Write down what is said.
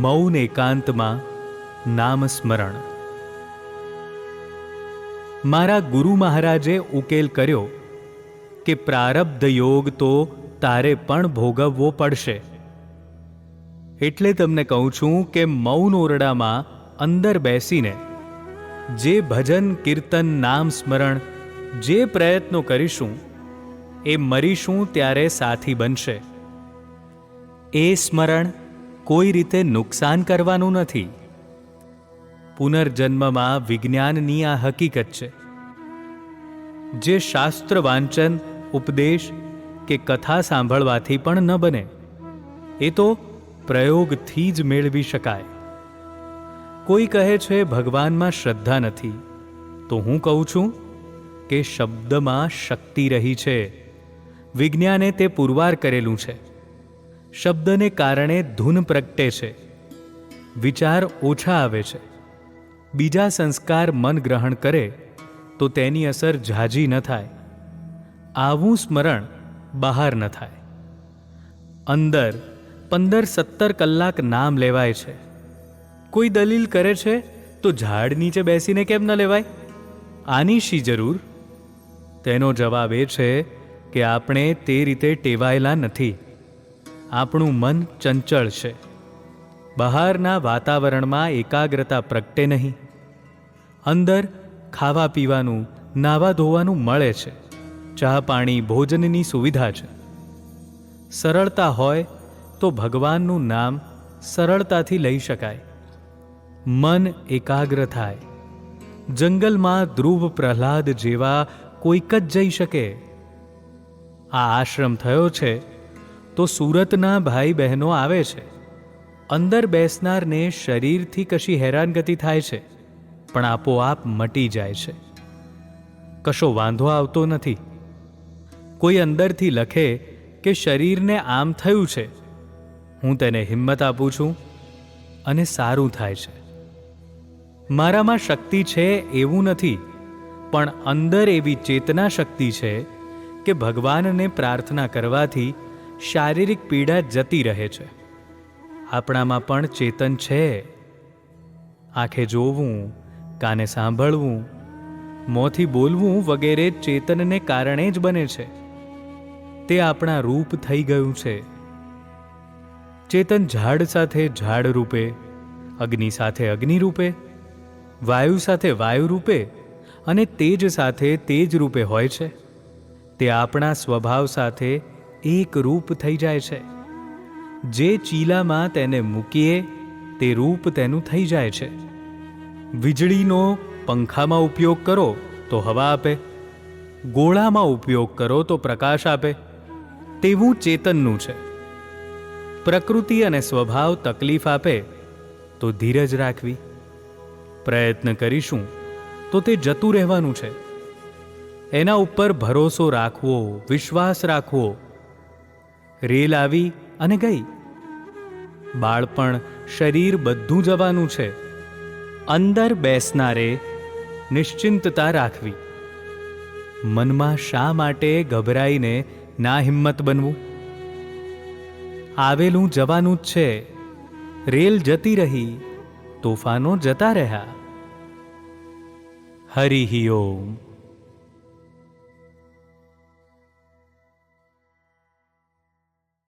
મૌન એકાંતમાં નામ સ્મરણ. મારા ગુરુ મહારાજે ઉકેલ કર્યો કે પ્રારબ્ધ યોગ તો તારે પણ ભોગવવો પડશે. એટલે તમને કહું છું કે મૌન ઓરડામાં અંદર બેસીને જે ભજન કીર્તન નામ સ્મરણ જે પ્રયત્નો કરીશું એ મરીશું ત્યારે સાથી બનશે. એ સ્મરણ કોઈ રીતે નુકસાન કરવાનું નથી. પુનર્જન્મમાં વિજ્ઞાનની આ હકીકત છે. જે શાસ્ત્ર વાંચન, ઉપદેશ કે કથા સાંભળવાથી પણ ન બને, એ તો પ્રયોગથી જ મેળવી શકાય. કોઈ કહે છે, ભગવાનમાં શ્રદ્ધા નથી. તો હું કહું છું કે શબ્દમાં શક્તિ રહી છે. વિજ્ઞાને તે પુરવાર કરેલું છે. શબ્દને કારણે ધૂન પ્રગટે છે. વિચાર ઓછા આવે છે. બીજા સંસ્કાર મન ગ્રહણ કરે, તો તેની અસર ઝાઝી ન થાય. આવું સ્મરણ બહાર ન થાય. અંદર પંદર સત્તર કલાક નામ લેવાય છે. કોઈ દલીલ કરે છે, તો ઝાડ નીચે બેસીને કેમ ન લેવાય? આની શી જરૂર? તેનો જવાબ એ છે કે આપણે તે રીતે ટેવાયેલા નથી. આપણું મન ચંચળ છે. બહારના વાતાવરણમાં એકાગ્રતા પ્રગટે નહીં. અંદર ખાવા પીવાનું, નાવા ધોવાનું મળે છે. ચા પાણી ભોજનની સુવિધા છે. સરળતા હોય તો ભગવાનનું નામ સરળતાથી લઈ શકાય. મન એકાગ્ર થાય. જંગલમાં ધ્રુવ પ્રહલાદ જેવા કોઈક જ જઈ શકે. આ આશ્રમ થયો છે તો સુરતના ભાઈ બહેનો આવે છે. અંદર બેસનારને શરીરથી કશી હેરાનગતિ થાય છે, પણ આપોઆપ મટી જાય છે. કશો વાંધો આવતો નથી. કોઈ અંદરથી લખે કે શરીરને આમ થયું છે. હું તેને હિંમત આપું છું અને સારું થાય છે. મારામાં શક્તિ છે એવું નથી, પણ અંદર એવી ચેતના શક્તિ છે કે ભગવાનને પ્રાર્થના કરવાથી શારીરિક પીડા જતી રહે છે. આપણામાં પણ ચેતન છે. આંખે જોવું, કાને સાંભળવું, મોંથી બોલવું વગેરે ચેતનને કારણે જ બને છે. તે આપણા રૂપ થઈ ગયું છે. ચેતન ઝાડ સાથે ઝાડ રૂપે, અગ્નિ સાથે અગ્નિ રૂપે, વાયુ સાથે વાયુ રૂપે અને તેજ સાથે તેજ રૂપે હોય છે. તે આપણા સ્વભાવ સાથે એક રૂપ થઈ જાય છે. જે ચીલામાં તેને મૂકીએ, તે રૂપ તેનું થઈ જાય છે. વીજળીનો પંખામાં ઉપયોગ કરો તો હવા આપે. ગોળામાં ઉપયોગ કરો તો પ્રકાશ આપે. તેવું ચેતનનું છે. પ્રકૃતિ અને સ્વભાવ તકલીફ આપે તો ધીરજ રાખવી. પ્રયત્ન કરીશું તો તે જતું રહેવાનું છે. એના ઉપર ભરોસો રાખવો, વિશ્વાસ રાખવો રેલ આવી અને ગઈ. બાળપણ શરીર બધું જવાનું છે. અંદર બેસનારે નિશ્ચિંતતા રાખવી. મનમાં શા માટે ગભરાઈને ના હિંમત બનવું? આવેલું જવાનું જ છે. રેલ જતી રહી, તોફાનો જતા રહ્યા. હરિ ઓમ.